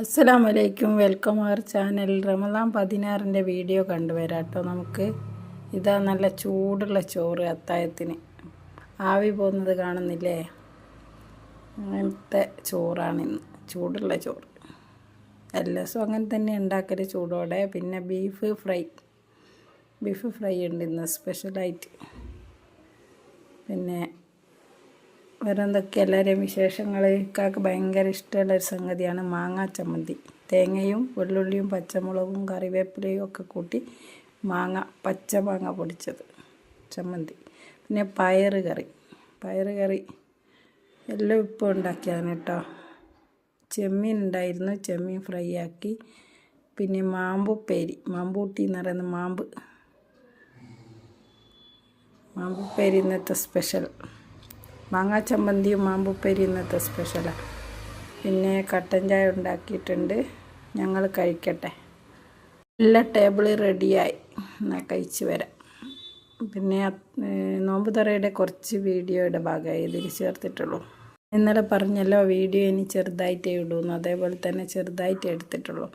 അസ്സലാം വലൈക്കും welcome our channel. Ramadan പതിനാറിന്റെ വീഡിയോ കണ്ടുവരാം കേട്ടോ നമുക്ക്. ഇതാ നല്ല ചൂടുള്ള ചോറ് അത്തായത്തിന്. ആവി പോകുന്നത് കാണുന്നില്ലേ? അങ്ങനത്തെ ചോറാണ് ഇന്ന്. ചൂടുള്ള ചോറ്. എല്ലാ ദിവസവും അങ്ങനെ തന്നെ ഉണ്ടാക്കൽ ചൂടോടെ. പിന്നെ ബീഫ് ഫ്രൈ. ബീഫ് ഫ്രൈ ഉണ്ട് ഇന്ന് സ്പെഷ്യലായിട്ട്. പിന്നെ വേറെ എന്തൊക്കെ എല്ലാവരെയും വിശേഷങ്ങൾ ഭയങ്കര ഇഷ്ടമുള്ള ഒരു സംഗതിയാണ് മാങ്ങാ ചമ്മന്തി. തേങ്ങയും വെള്ളുള്ളിയും പച്ചമുളകും കറിവേപ്പിലയും ഒക്കെ കൂട്ടി മാങ്ങ പച്ച മാങ്ങ പൊടിച്ചത്. ചമ്മന്തി. പിന്നെ പയറ് കറി. പയറ് കറി എല്ലാം ഇപ്പോൾ ഉണ്ടാക്കിയതാണ് കേട്ടോ. ചെമ്മീൻ ഉണ്ടായിരുന്നു. ചെമ്മീൻ ഫ്രൈ ആക്കി. പിന്നെ മാമ്പുപ്പേരി മാമ്പൂട്ടി എന്ന് പറയുന്ന മാമ്പ്. മാമ്പുപ്പേരി ഇന്നത്തെ സ്പെഷ്യൽ. മാങ്ങാ ചമ്മന്തിയും മാമ്പുപ്പേരി ഇന്നത്തെ സ്പെഷ്യലാണ് പിന്നെ കട്ടൻ ചായ ഉണ്ടാക്കിയിട്ടുണ്ട്. ഞങ്ങൾ കഴിക്കട്ടെ. എല്ലാ ടേബിൾ റെഡിയായി എന്നാൽ കഴിച്ച് വരാം. പിന്നെ നോമ്പ് തറയുടെ കുറച്ച് വീഡിയോയുടെ ഭാഗമായി ഇതിൽ ചേർത്തിട്ടുള്ളൂ. ഇന്നലെ പറഞ്ഞല്ലോ വീഡിയോ ഇനി ചെറുതായിട്ടേ ഇടൂന്ന്. അതേപോലെ തന്നെ ചെറുതായിട്ട് എടുത്തിട്ടുള്ളൂ.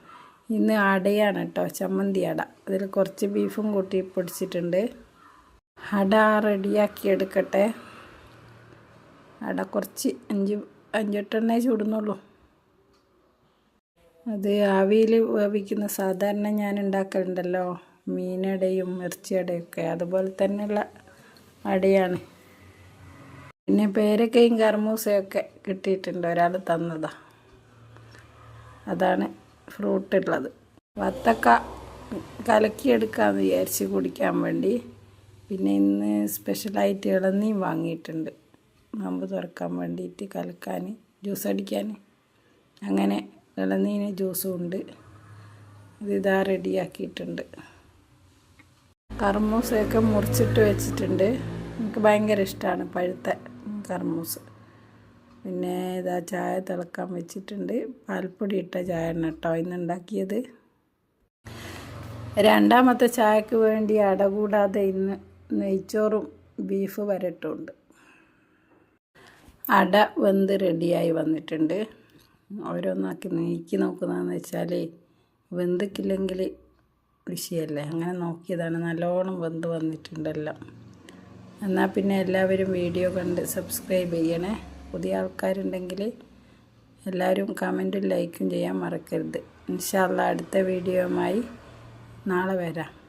ഇന്ന് അടയാണ് കേട്ടോ ചമ്മന്തി അട. അതിൽ കുറച്ച് ബീഫും കൂട്ടി പൊടിച്ചിട്ടുണ്ട്. അട റെഡിയാക്കി എടുക്കട്ടെ. അട കുറച്ച് അഞ്ച് അഞ്ചെട്ടെണ്ണേ ചൂടുന്നുള്ളൂ. അത് ആവിയിൽ വേവിക്കുന്ന സാധാരണ ഞാൻ ഉണ്ടാക്കലുണ്ടല്ലോ. മീനടയും ഇറച്ചിയടയൊക്കെ അതുപോലെ തന്നെയുള്ള അടയാണ്. പിന്നെ പേരക്കയും കർമൂസയൊക്കെ കിട്ടിയിട്ടുണ്ട് ഒരാൾ തന്നതാ. അതാണ് ഫ്രൂട്ട് ഉള്ളത്. വത്തക്ക കലക്കിയെടുക്കാമെന്ന് വിചാരിച്ച് കുടിക്കാൻ വേണ്ടി. പിന്നെ ഇന്ന് സ്പെഷ്യലായിട്ട് ഇളനീം വാങ്ങിയിട്ടുണ്ട്. നോമ്പ് തുറക്കാൻ വേണ്ടിയിട്ട് കലക്കാൻ ജ്യൂസ് അടിക്കാൻ. അങ്ങനെ ഇളനീന് ജ്യൂസും ഉണ്ട് ഇതാ റെഡിയാക്കിയിട്ടുണ്ട്. കർമൂസയൊക്കെ മുറിച്ചിട്ട് വെച്ചിട്ടുണ്ട്. എനിക്ക് ഭയങ്കര ഇഷ്ടമാണ് പഴുത്ത കർമൂസ്. പിന്നെ ഇതാ ചായ തിളക്കാൻ വെച്ചിട്ടുണ്ട്. പാൽപ്പൊടി ഇട്ട ചായ ആണ് കേട്ടോ ഇന്ന് ഉണ്ടാക്കിയത് രണ്ടാമത്തെ ചായക്ക് വേണ്ടി അടകൂടാതെ ഇന്ന് നെയ്ച്ചോറും ബീഫ് വരട്ടുമുണ്ട്. അട വെന്ത് റെഡിയായി വന്നിട്ടുണ്ട്. ഓരോന്നാക്കി നീക്കി നോക്കുന്നതെന്ന് വെച്ചാൽ വെന്തിക്കില്ലെങ്കിൽ വിഷയമല്ലേ? അങ്ങനെ നോക്കിയതാണ്. നല്ലോണം വെന്ത് വന്നിട്ടുണ്ടല്ലോ. എന്നാൽ പിന്നെ എല്ലാവരും വീഡിയോ കണ്ട് സബ്സ്ക്രൈബ് ചെയ്യണേ. പുതിയ ആൾക്കാരുണ്ടെങ്കിൽ എല്ലാവരും കമന്റും ലൈക്കും ചെയ്യാൻ മറക്കരുത്. ഇൻഷാല്ല അടുത്ത വീഡിയോയുമായി നാളെ വരാം.